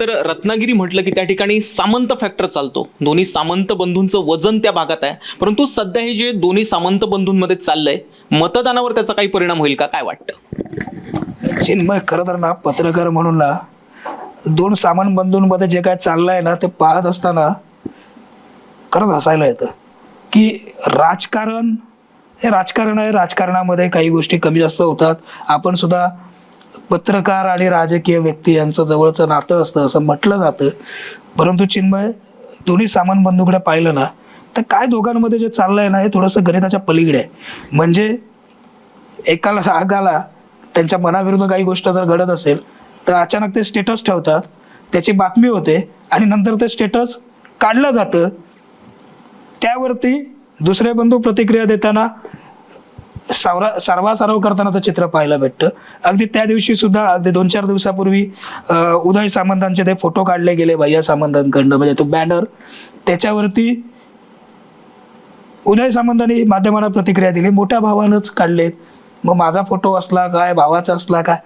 तर रत्नागिरी म्हटलं की त्या ठिकाणी सामंत फॅक्टर चालतो. दोन्ही सामंत बंधूंचं वजन त्या भागात आहे. परंतु सध्या हे जे दोन्ही सामंत बंधूंमध्ये चाललंय मतदानावर त्याचा काही परिणाम होईल का? काय वाटतं? चिन्मय खरं तर ना पत्रकार म्हणून ना दोन सामान बंधूंमध्ये जे काय चाललंय ना ते पाहत असताना खरंच हसायला येतं. की राजकारण हे राजकारण आहे राजकारणामध्ये काही गोष्टी कमी जास्त होतात. आपण सुद्धा पत्रकार आणि राजकीय व्यक्ती यांचं जवळचं नातं असतं असं म्हटलं जातं. परंतु चिन्मय दोन्ही सामान बंधूकडे पाहिलं ना तर काय दोघांमध्ये जे चाललंय ना हे थोडंसं गणिताच्या पलीकडे आहे. म्हणजे एकाला रागाला त्यांच्या मनाविरुद्ध काही गोष्ट जर घडत असेल तर अचानक ते स्टेटस ठेवतात त्याची बातमी होते आणि नंतर ते स्टेटस काढलं जातं. त्यावरती दुसरे बंधू प्रतिक्रिया देताना सावरा सर्वासारव करतानाचं चित्र पाहायला भेटतं. अगदी त्या दिवशी सुद्धा अगदी दोन चार दिवसापूर्वी उदय सामंतांचे ते फोटो काढले गेले भैया सामंतांकडनं. म्हणजे तो बॅनर त्याच्यावरती उदय सामंतांनी माध्यमांना प्रतिक्रिया दिली. मोठ्या भावानंच काढलेत मग माझा फोटो असला काय? भावाचा असला काय?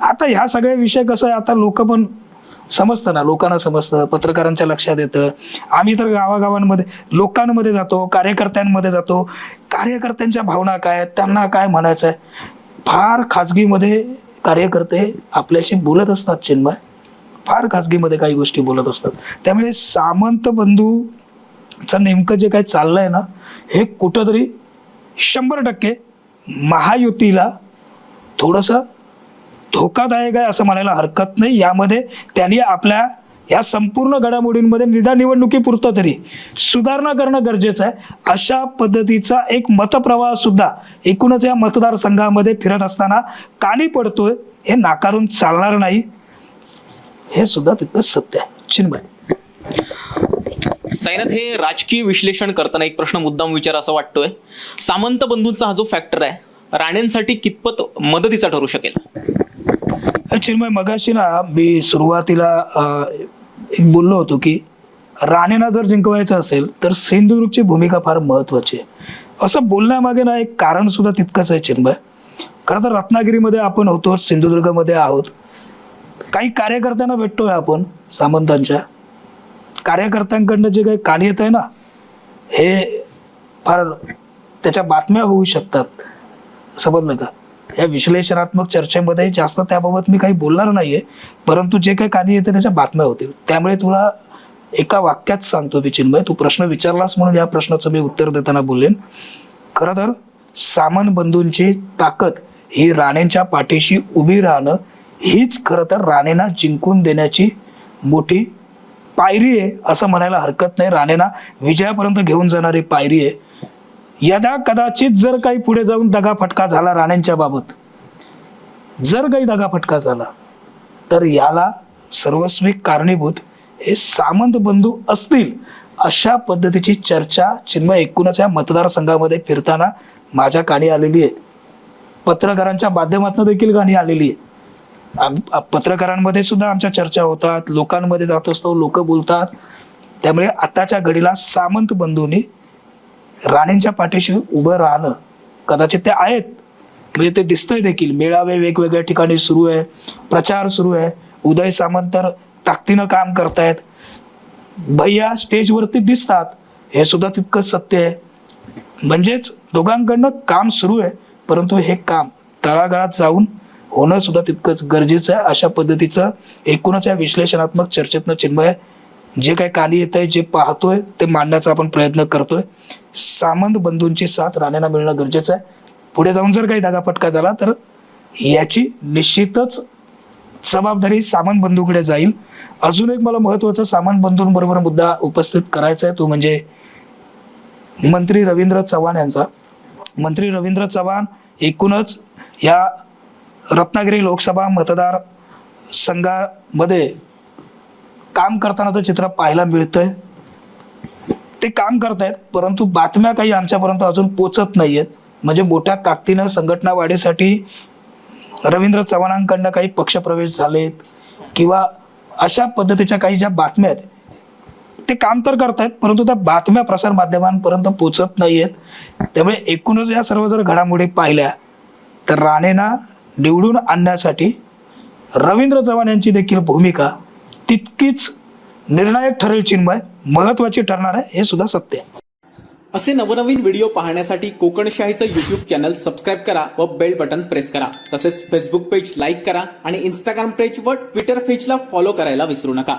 आता ह्या सगळे विषय कसं आहे? आता लोक पण समजतं ना. लोकांना समजतं. पत्रकारांच्या लक्षात येतं. आम्ही तर गावागावांमध्ये लोकांमध्ये जातो कार्यकर्त्यांमध्ये जातो. कार्यकर्त्यांच्या भावना काय आहेत, त्यांना काय म्हणायचं आहे फार खाजगीमध्ये कार्यकर्ते आपल्याशी बोलत असतात चिन्मय. फार खाजगीमध्ये काही गोष्टी बोलत असतात. त्यामुळे सामंत बंधूचं नेमकं जे काही चाललंय ना हे कुठंतरी शंभर टक्के महायुतीला थोडंसं धोकादायक आहे असं म्हणायला हरकत नाही. यामध्ये त्यांनी आपल्या या संपूर्ण घडामोडींमध्ये निदान निवडणुकीपुरतं तरी सुधारणा करणं गरजेचं आहे. अशा पद्धतीचा एक मतप्रवाह सुद्धा एकूणच या मतदारसंघामध्ये फिरत असताना कानी पडतोय हे नाकारून चालणार नाही. हे सुद्धा तिथं सत्य आहे. चिन्मय. साईनाथ हे राजकीय विश्लेषण करताना एक प्रश्न मुद्दाम विचार असं वाटतोय. सामंत बंधूंचा हा जो फॅक्टर आहे राणेंसाठी कितपत मदतीचा ठरू शकेल? चिन्मय मगाशी ना मी सुरुवातीला एक बोललो होतो की राणेना जर जिंकवायचं असेल तर सिंधुदुर्गची भूमिका फार महत्वाची आहे. असं बोलण्यामागे ना एक कारण सुद्धा तितकंच आहे चिन्मय. खरं तर रत्नागिरीमध्ये आपण होतो सिंधुदुर्गमध्ये आहोत. काही कार्यकर्त्यांना भेटतोय आपण सामंतांच्या. कार्यकर्त्यांकडनं जे काही कार्य येत आहे ना हे फार त्याच्या बातम्या होऊ शकतात. समजलं का? या विश्लेषणात्मक चर्चेमध्ये जास्त त्याबाबत मी काही बोलणार नाहीये परंतु जे काही कानी येते त्याच्या बातम्या होतील. त्यामुळे तुला एका वाक्यात सांगतो मी चिन्मय तू प्रश्न विचारलास म्हणून या प्रश्नाचं मी उत्तर देताना बोलेन खरं तर सामान बंधूंची ताकद ही राणेंच्या पाठीशी उभी राहणं हीच खरं तर राणेंना जिंकून देण्याची मोठी पायरी आहे असं म्हणायला हरकत नाही. राणेंना विजयापर्यंत घेऊन जाणारी पायरी आहे. यदा कदाचित जर काही पुढे जाऊन दगाफटका झाला राणेंच्या बाबत जर काही दगाफटका झाला तर याला सर्वस्वी कारणीभूत हे सामंत बंधू असतील अशा पद्धतीची चर्चा चिन्मय एकूणच या मतदारसंघामध्ये फिरताना माझ्या कानी आलेली आहे. पत्रकारांच्या माध्यमातून देखील गाणी आलेली आहे. पत्रकारांमध्ये सुद्धा आमच्या चर्चा होतात लोकांमध्ये जात असतो लोक बोलतात. त्यामुळे आताच्या घडीला सामंत बंधूंनी राणेंच्या पाठीशी उभं राहणं कदाचित ते आहेत. म्हणजे ते दिसतंय देखील. मेळावे वेगवेगळ्या ठिकाणी सुरू आहे. प्रचार सुरू आहे. उदय सामंत तर ताकदीनं काम करतायत. भैया स्टेजवरती दिसतात. हे सुद्धा तितकंच सत्य आहे. म्हणजेच दोघांकडनं काम सुरू आहे. परंतु हे काम तळागाळात जाऊन होणं सुद्धा तितकंच गरजेचं आहे. अशा पद्धतीचं एकूणच या विश्लेषणात्मक चर्चेतनं चिन्मय जे काही काली येत आहे जे पाहतोय ते मांडण्याचा आपण प्रयत्न करतोय. सामंत बंधूंची साथ राणेंना मिळणं गरजेचं आहे. पुढे जाऊन जर काही दागापटका झाला तर याची निश्चितच जबाबदारी सामंत बंधूकडे जाईल. अजून एक मला महत्त्वाचा सामंत बंधूंबरोबर मुद्दा उपस्थित करायचा आहे तो म्हणजे मंत्री रवींद्र चव्हाण यांचा. मंत्री रवींद्र चव्हाण एकूणच या रत्नागिरी लोकसभा मतदार संघामध्ये काम करतानाचं चित्र पाहायला मिळतंय. ते काम करतायत परंतु बातम्या काही आमच्यापर्यंत अजून पोचत नाहीयेत. म्हणजे मोठ्या ताकदीनं संघटना वाढीसाठी रवींद्र चव्हाणांकडनं काही पक्षप्रवेश झालेत किंवा अशा पद्धतीच्या काही ज्या बातम्या आहेत ते काम तर करतायत परंतु त्या बातम्या प्रसार माध्यमांपर्यंत पोचत नाहीयेत. त्यामुळे एकूणच या सर्व जर घडामोडी पाहिल्या तर राणेंना निवडून आणण्यासाठी रवींद्र चव्हाण यांची देखील भूमिका तितकीच निर्णायक ठरेल चिन्मय महत्वाची ठरणार आहे हे सुद्धा सत्य आहे. असे नवनवीन व्हिडिओ पाहण्यासाठी कोकणशाहीचं युट्यूब चॅनल सबस्क्राईब करा व बेल बटन प्रेस करा. तसेच फेसबुक पेज लाईक करा आणि इंस्टाग्राम पेज व ट्विटर पेजला फॉलो करायला विसरू नका.